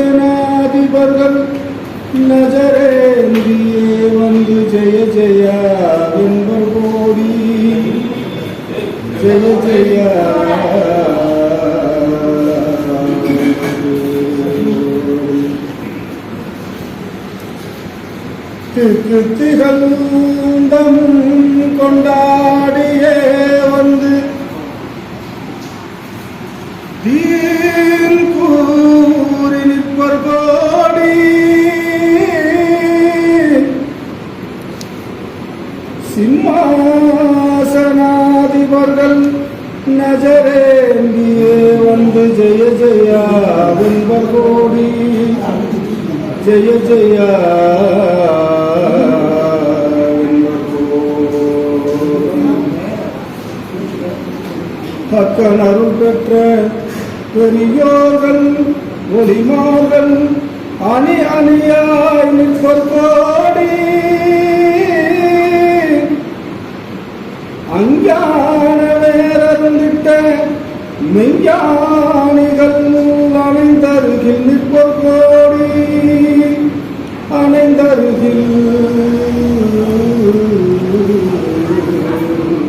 சிம்மாசனாதிபர்கள் நஜரேந்தியே வந்து ஜெய ஜெயா என்பர் கோடி ஜெய ஜெயா திகழ்ந்தம் கொண்டாடியே நஜரேந்தியே வந்து ஜெய ஜெயா வென்பர் கோடி. ஜெய ஜெயா வென்பர் பக்கன் அருள் பெற்ற பெரியோர்கள் ஒளிமார்கள் அணி அணியாய் நிற்பர் மெய்ஞானிகள் அணைந்தருகில் நிற்பர் கோடி அணைந்தருகில்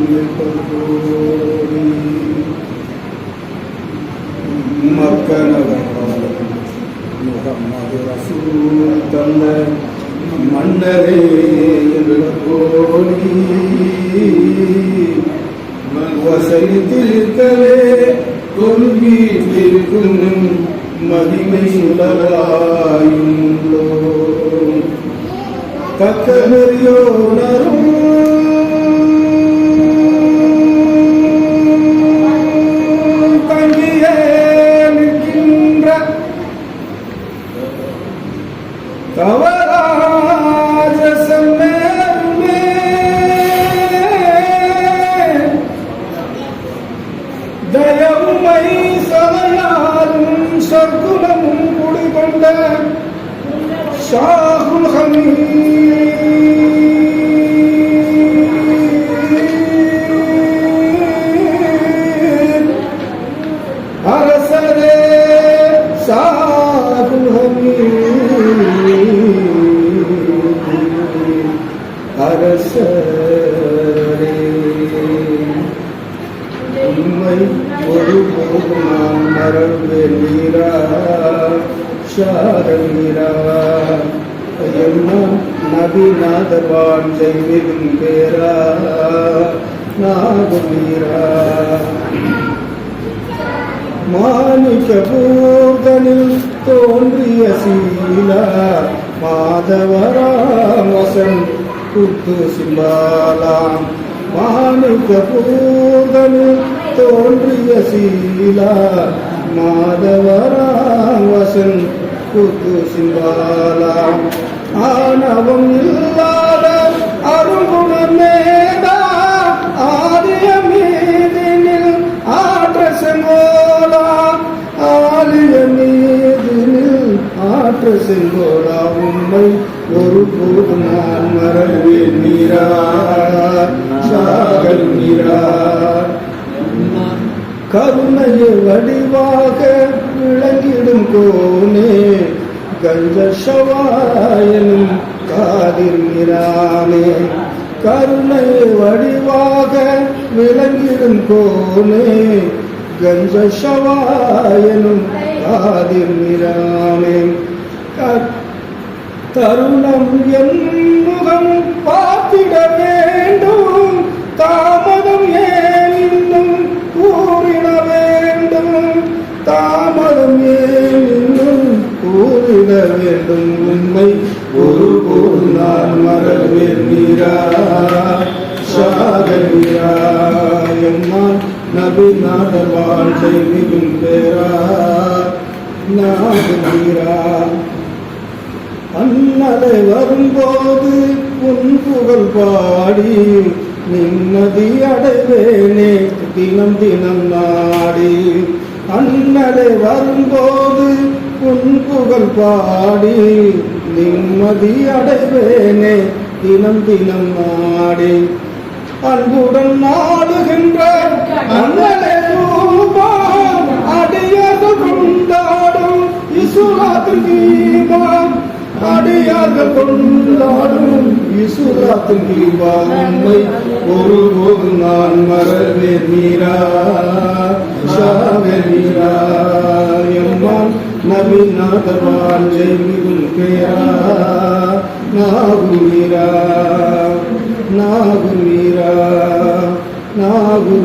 நிற்பர் கோடி தந்த மன்னரே கோடி வசைத்திருக்கவே கொள்வீட்டிற்கும் மகிமை உலகாயுள்ளோ தக்க شاخ الخميس உண்மை ஒரு நான் மறவேன் நீரா ஷாரல் வீரா எல்லாம் நபி நாதவான் பேரா நாகும் மாணிக்க பூதனில் தோன்றிய சீலா மாதவராமசன் குத்து சிம்பாலாம். மாணிக்க தோன்றிய சீலா மாதவராம் வசன் குத்து சிம்பாலாம் ஆணவம் இல்லாத அருகுணமேதா ஆரிய மீதினில் ஆற்ற செங்கோலா. ஆலிய மீதினில் ஆற்ற செங்கோலா. உண்மை ஒரு போது நான் மறவேன் நீரா கருணைய வடிவாக விளங்கிடும் கோனே கஞ்சவாயனும் காதிர்கிறானே காதில் கருணை வடிவாக விளங்கிடும் கோனே கஞ்சவாயனும் காதிர்கிறானே தருணம் என் முகம் பா கூறிட வேண்டும் உண்மை ஒரு போது நான் மறவேன் நீரா. சாகல் நீரா நபி நாதர் வாழ்க்கை மிகும் பேரா. நாகல் அண்ணலை வரும்போது உன் புகழ் பாடி நிம்மதி அடைவேனே தினம் தினம் நாடி. அண்ணலை வரும்போது உன் புகழ் பாடி நிம்மதி அடைவேனே தினம் தினம் நாடி அன்புடன் நாடுகின்ற அண்ணலை ரூபா அடியது கொண்டாடும் இசு இசுலாத்தின் கீபாம் அடியார்கள் கொண்டாடும் இசுலாத்தின் கீபாம் உண்மை ஒருபோதும் நான் மறவே மீரா नाथवार जय बिगुल पेरा नागु मीरा नागु मीरा नागु